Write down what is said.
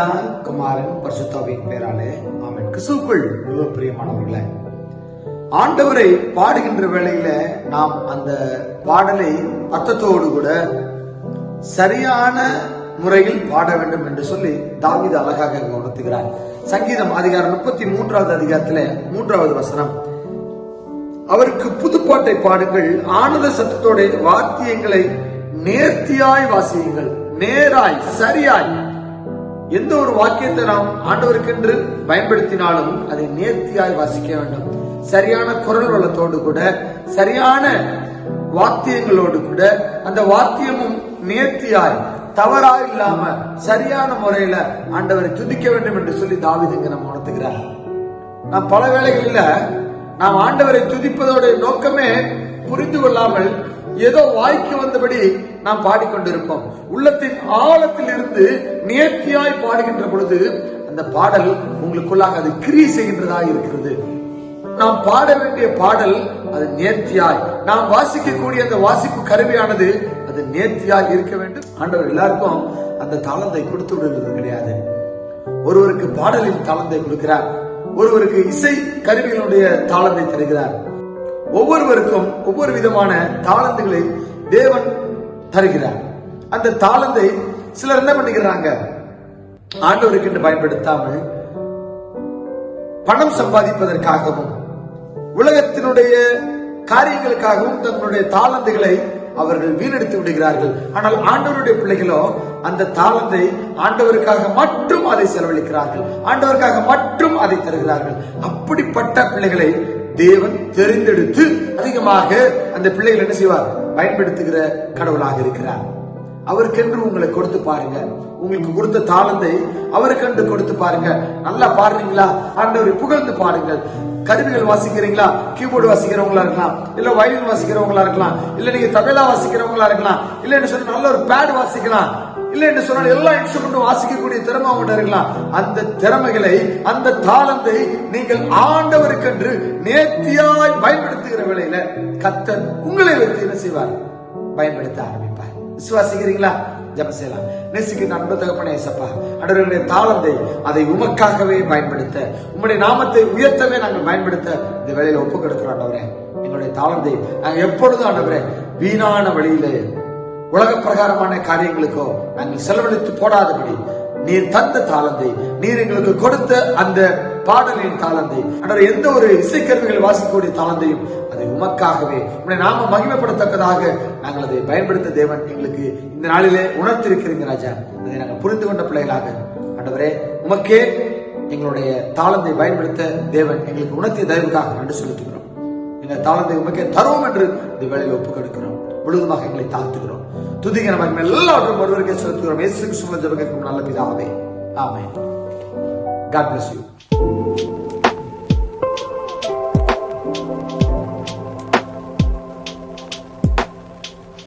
பிதா குமாரன் பரிசுத்தாவின் பேராலே ஆமென். கிறிஸ்துவுக்குள் மிக பிரியமானவர்களே ஆண்டவரை பாடுகின்ற வேளையில நாம் அந்த பாடலை அர்த்தத்தோடு கூட சரியான முறையில் பாட வேண்டும் என்று சொல்லி தாவித அழகாக உணர்த்துகிறார். சங்கீதம் அதிகாரம் முப்பத்தி மூன்றாவது அதிகாரத்துல மூன்றாவது வசனம். அவருக்கு புதுப்பாட்டை பாடுங்கள் ஆனந்த சத்தத்தோட வாத்தியங்களை நேர்த்தியாய் வாசியுங்கள் நேராய் சரியாய் எந்த ஒரு வாக்கியத்தை நாம் ஆண்டவருக்கென்று பயன்படுத்தினாலும் அதை நேர்த்தியாய் வாசிக்க வேண்டும். சரியான குரல் வளத்தோடு கூட சரியான வாத்தியங்களோடு கூட அந்த வாத்தியமும் நேர்த்தியாய் தவறா இல்லாம சரியான முறையில ஆண்டவரை துதிக்க வேண்டும் என்று சொல்லி தாவிதுங்க நம்ம உணர்த்துகிறார். நாம் பல வேளைகளில நாம் ஆண்டவரை துதிப்பதோட நோக்கமே புரிந்து கொள்ளாமல் ஏதோ வாய்க்கு வந்தபடி நாம் பாடிக்கொண்டிருப்போம். உள்ளத்தின் ஆழத்தில் இருந்து நேர்த்தியாய் பாடுகின்ற பொழுது அந்த பாடல் உங்களுக்குள்ளாக அது கிரி செய்கின்றதா இருக்கிறது. நாம் பாட வேண்டிய பாடல் அது நேர்த்தியாய். நாம் வாசிக்கக்கூடிய அந்த வாசிப்பு கருவியானது அது நேர்த்தியாய் இருக்க வேண்டும். ஆண்டவர் எல்லாருக்கும் அந்த தாளந்தை கொடுத்து விடுவது கிடையாது. ஒருவருக்கு பாடலின் தாளந்தை கொடுக்கிறார். ஒருவருக்கு இசை கருவிகளுடைய தாளந்தை தருகிறார். ஒவ்வொருவருக்கும் ஒவ்வொரு விதமான தாளந்துகளை தேவன் தருகிறார். அந்த தாளந்தை சிலர் என்ன பண்ணுகிறாங்க ஆண்டவருக்கு என்று பயன்படுத்தாமல் பணம் சம்பாதிப்பதற்காகவும் உலகத்தினுடைய காரியங்களுக்காகவும் தங்களுடைய தாளந்துகளை அவர்கள் வீணடித்து விடுகிறார்கள். ஆனால் ஆண்டவருடைய பிள்ளைகளோ அந்த தாளந்தை ஆண்டவருக்காக மட்டும் அதை செலவழிக்கிறார்கள். ஆண்டவருக்காக மட்டும் அதை தருகிறார்கள். அப்படிப்பட்ட பிள்ளைகளை தேவன் தெரிந்தெடுத்து அதிகமாக அந்த பிள்ளைகள் என்ன செய்வார்? பயன்படுத்துகிற கடவுளாக இருக்கிறார். அவருக்கென்று உங்களை கொடுத்து பாருங்க. உங்களுக்கு கொடுத்த தாளந்தை அவருக்கென்று கொடுத்து பாருங்க. நல்லா பாடுறீங்களா? ஆண்டவரை புகழ்ந்து பாருங்கள் கருவிகள் வாசிக்கிறீங்களா? கீபோர்டு வாசிக்கிறவங்களா இருக்கலாம். இல்ல வயலின் வாசிக்கிறவங்களா இருக்கலாம். இல்ல நீங்க தபேலா வாசிக்கிறவங்களா இருக்கலாம். இல்ல என்ன சொல்லி நல்ல ஒரு பேட் வாசிக்கலாம். இல்லை என்று சொன்னால் எல்லா இன்ஸ்ட்ருமெண்ட்டும் வாசிக்கக்கூடிய திறமை அவங்கள்ட்ட இருக்கலாம் அந்த திறமைகளை அந்த தாளந்தை நீங்கள் ஆண்டவருக்கென்று நேர்த்தியாய் பயன்படுத்துகிற வேளையில கத்தர் உங்களை வைத்து என்ன செய்வார்? பயன்படுத்த ஆரம்பிப்பார். விசுவாசிக்கிறீங்களா? ஜபம் செய்யலாம். நேசிக்கு நண்ப தகப்பனே சப்பா அன்றவர்களுடைய தாளந்தை அதை உமக்காகவே பயன்படுத்த உம்முடைய நாமத்தை உயர்த்தவே நாங்கள் பயன்படுத்த இந்த வேலையில ஒப்பு கொடுக்கிறோம் ஆண்டவரே. எங்களுடைய தாளந்தை நாங்கள் எப்பொழுதும் ஆண்டவரே வீணான வழியிலே உலக பிரகாரமான காரியங்களுக்கோ நாங்கள் செலவழித்து போடாதபடி நீர் தந்த தாளந்தை நீர் எங்களுக்கு கொடுத்த அந்த பாடலின் தாளந்தை அன்றவர் எந்த ஒரு இசைக்கருவிகள் வாசிக்கக்கூடிய தாளந்தையும் அதை உமக்காகவே உடைய நாம மகிமைப்படத்தக்கதாக நாங்கள் அதை பயன்படுத்த தேவன் எங்களுக்கு இந்த நாளிலே உணர்த்திருக்கிறீங்க ராஜா. அதை நாங்கள் புரிந்து கொண்ட பிள்ளைகளாக ஆண்டவரே உமக்கே எங்களுடைய தாளந்தை பயன்படுத்த தேவன் எங்களுக்கு உணர்த்திய தயவுக்காக நன்றி செலுத்துகிறோம். எங்கள் தாளந்தை உமக்கே தருவோம் என்று இந்த வேலையில் ஒப்புக் கொடுக்கிறோம் முழுவதுமாக எங்களை தாழ்த்துகிறோம். துதிக்கிற மகிமை எல்லாவற்றும் ஒருவருக்கே செலுத்துகிறோம் இயேசு கிறிஸ்துவின் ஜெபம் கேட்கும் நல்ல பிதாவே. ஆமென். God bless you.